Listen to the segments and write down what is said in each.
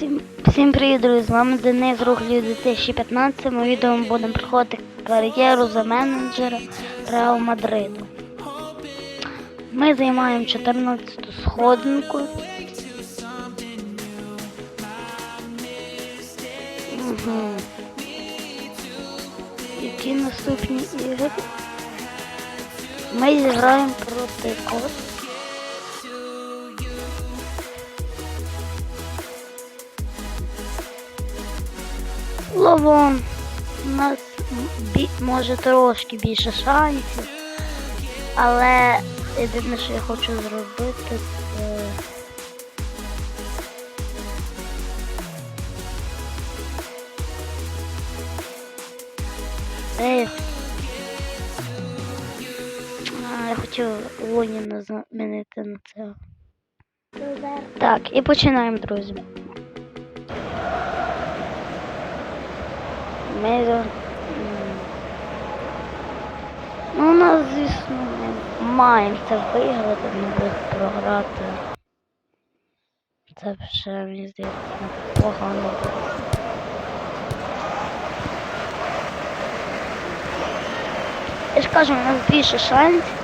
Всім, всім привіт, друзі! З вами Денис Рухлів 2015. Ми відео будемо проходити кар'єру за менеджера Реал Мадриду. Ми займаємо 14 сходинку. Угу. Які наступні ігри? Ми зіграємо проти кого? Ловон. У нас може трошки більше шансів. Але єдине, що я хочу зробити, це. А, я хотів Луніна замінити на це. Так, і починаємо, друзі. Ми. Ну, у нас, звісно, маємо це виграти, не буде програти. Це вже, мені здається, погано. Я ж кажу, у нас більше шансів.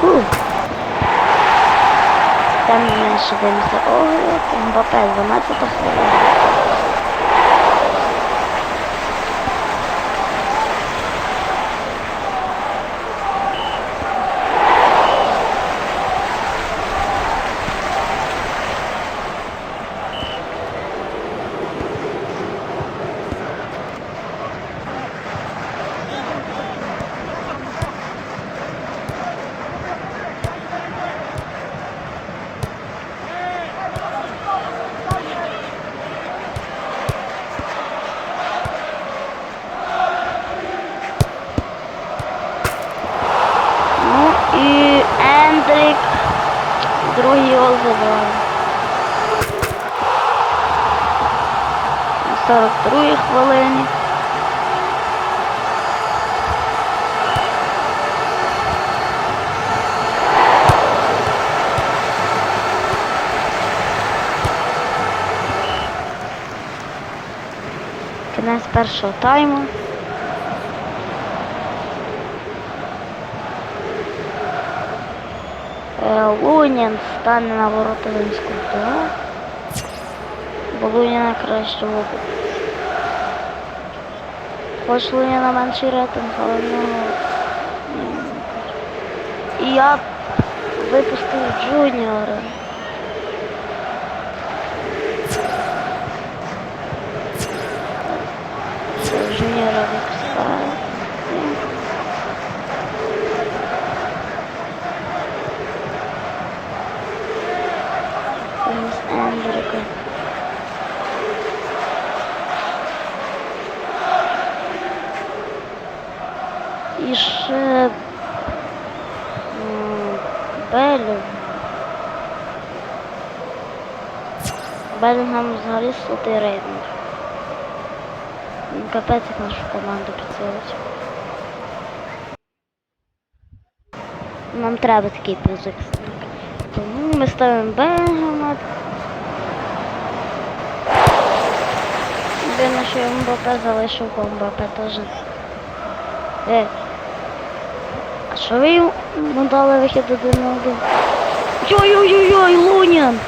Фух. Там ще дивимося огляд, Мбаппе 12 хвилина. Ну і Ендрик другий гол забрав. На 42 хвилині. Кінець першого тайму. Лунін стане на ворота Римського ТО. Бо Луніна краще вибух. Хоч Луніна менший рейтинг, але ну... І я випустив Джуніора. Це Джуніора випускаю. Томас Ендрика. І ще м, Беллінг. Белінгам взагалі сотий рейтинг. Ну, Капець як нашу команду підсилить. Нам треба такий пізик. Тому ми ставимо Белінгама. Дивно, що я Мбапе залишив, Мбапе теж. Е. А що ви йому дали вихід один на один? Йой-йой-йой, Лунін!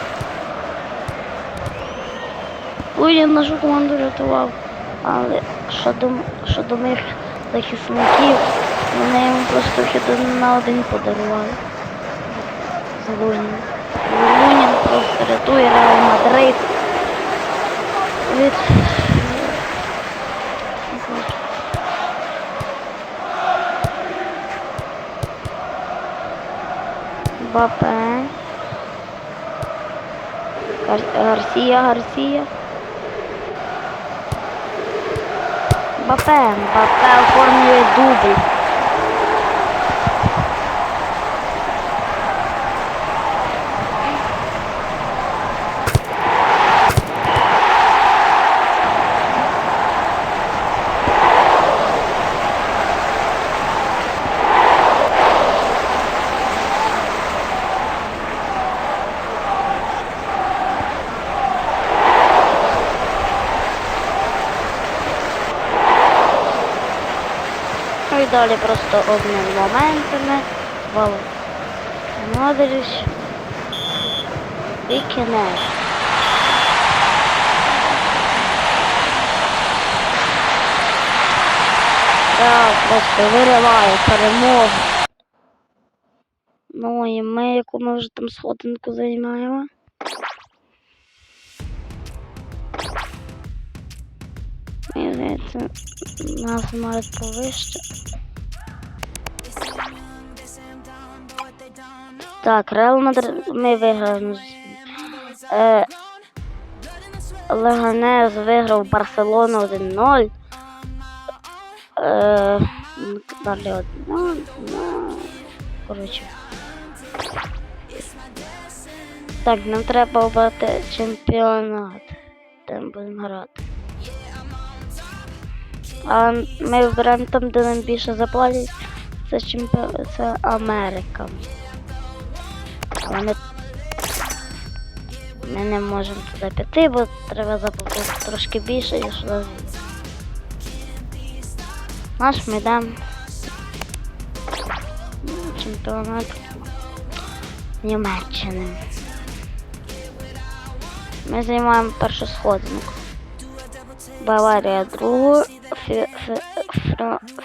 Лунін нашу команду рятував. Але щодо, щодо моїх захисників, вони йому просто один на один подарували. З Лунін. Лунін просто рятує Реал Мадрид від. Гар- Гарсія, Гарсія. Бапе, Бапе оформлює дубль. Далі просто обмін моментами. Вал. Модріч. І. Так, просто вириває перемогу. Ну і ми, яку ми вже там сходинку займаємо. Мені здається, нас мають повище. Так, Реал Мадрид ми виграли. Е, Леганес виграв Барселону 1-0. Е, далі 1 ну, Коротше. Так, нам треба обрати чемпіонат. Ми будемо грати. А ми вибираємо там, де нам більше заплатять. Це чемпіон... це Америка. Але ми... ми не можемо туди піти, бо треба заплатити трошки більше, ніж у нас. Наш ми. Чемпіонат Німеччини. Ми займаємо першу сходинку. Баварія другу, Фі, Фі,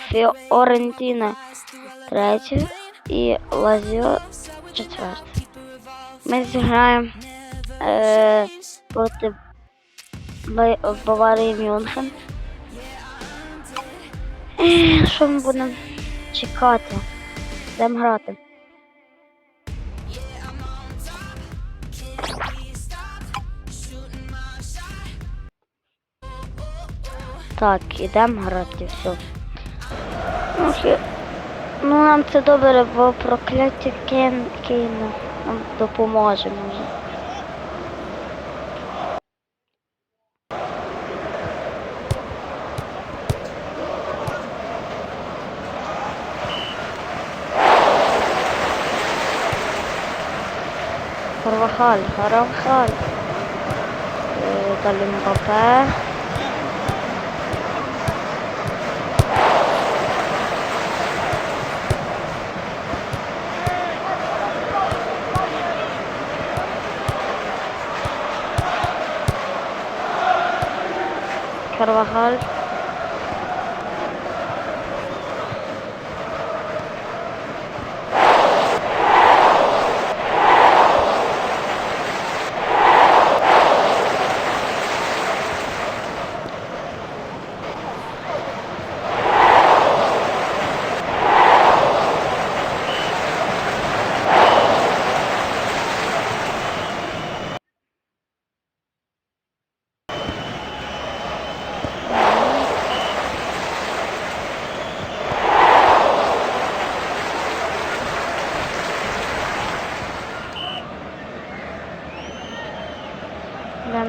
Фіорентіна третю і Лазіо четверту. Ми зіграємо е, проти Ба- Баварії Мюнхен. Е, Що ми будемо чекати? Будемо грати. Так, ідемо грати, все. Ну, нам це добре, бо прокляття Кен Кейна нам допоможе може. Карвахаль, Карвахаль. Е, Далі Мбапе. Карвахаль.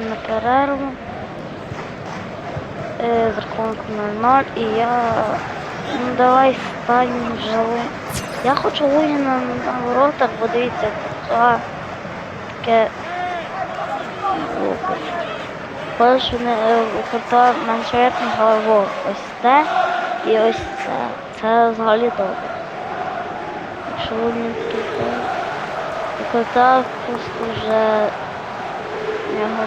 На перерву. Е, з рахунком 0-0 і я. Ну давай стань живу. Я хочу Лугіна на воротах, бо дивіться, це таке. Не кота меншетного во ось це і ось це. Це взагалі добре. Якщо Лугін тут. е, просто вже нього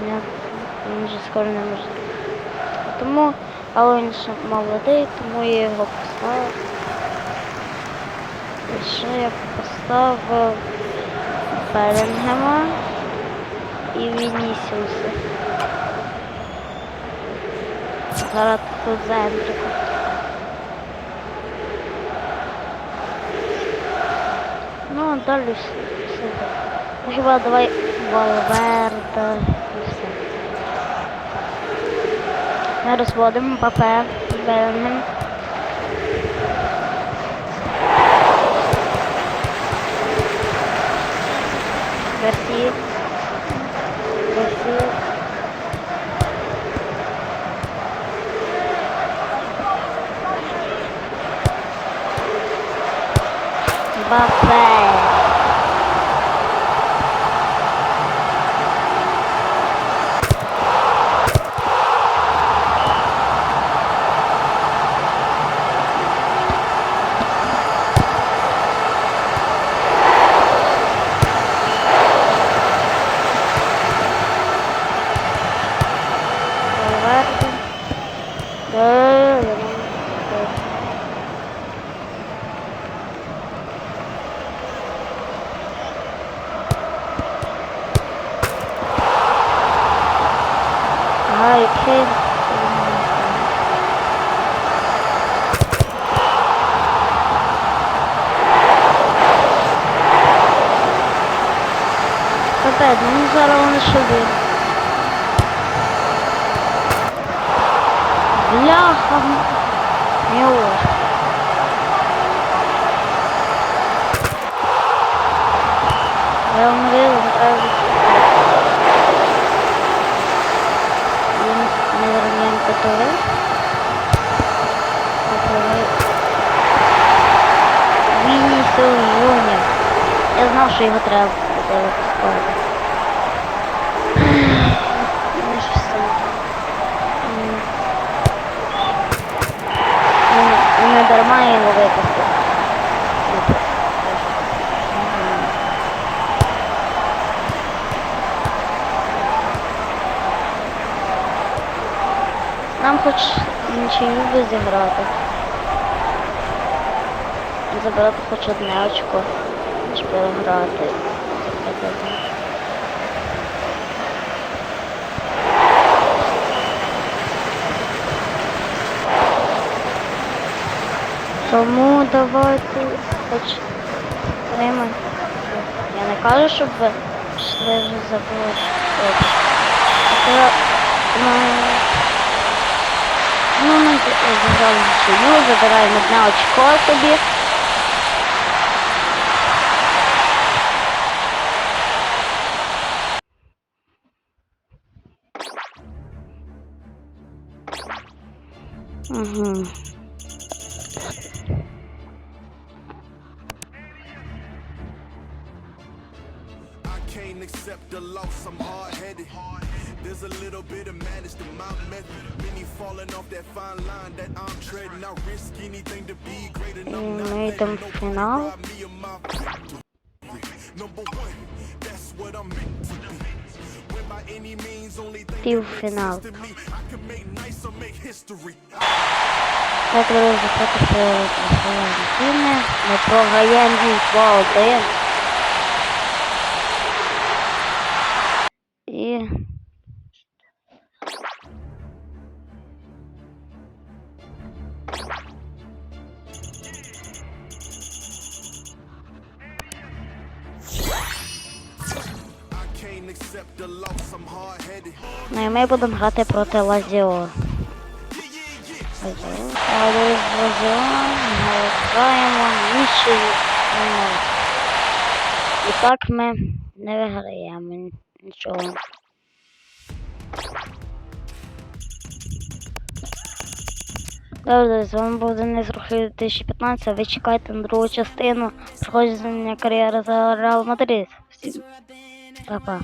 вже він вже скоро не може. Тому, але він ще молодий, тому я його поставив. І ще я поставив Белінгема і Вінісіуса. Зараз тут за Ендріку. Ну, а далі все. Хіба давай Gualberto. Ne rozvodimo papir, vermin. Versi. Versi. Papel. Капець, ну зараз вони шови. Бляха. Мілош. Я умрел, он нравится. Він не вернем который. Который. Вінісіус Жуніор. Я знав, що його треба буде випускати. Не дарма я його випустив. Нам хоч нічию би зіграти. Забрати хоч одне очко, ніж переграти. Тому давайте хоч тримай. Я не кажу, щоб ви пішли вже забули. Це, ну, Ну, ми забираємо одне очко собі. can't accept the loss, I'm hard headed. There's a little bit of madness to my method. Many falling off that fine line that I'm treading. I risk anything to be great and I'm not Ми йдемо letting в фінал. rob me of my victory. Number one, that's what I'm meant to be. When by any means, only thing that makes Півфінал. sense to me, I can make nice or make history. Так, друзі, поки що Аргентини. Ми програємо їм 2-1. І... ми будемо грати проти Лазіо. Але Лазіо граємо нічию. І так ми не виграємо нічого. Добре, з вами був Денис Рухлі 2015. Ви чекайте на другу частину проходження кар'єри за Реал Мадрид. Всім па-па.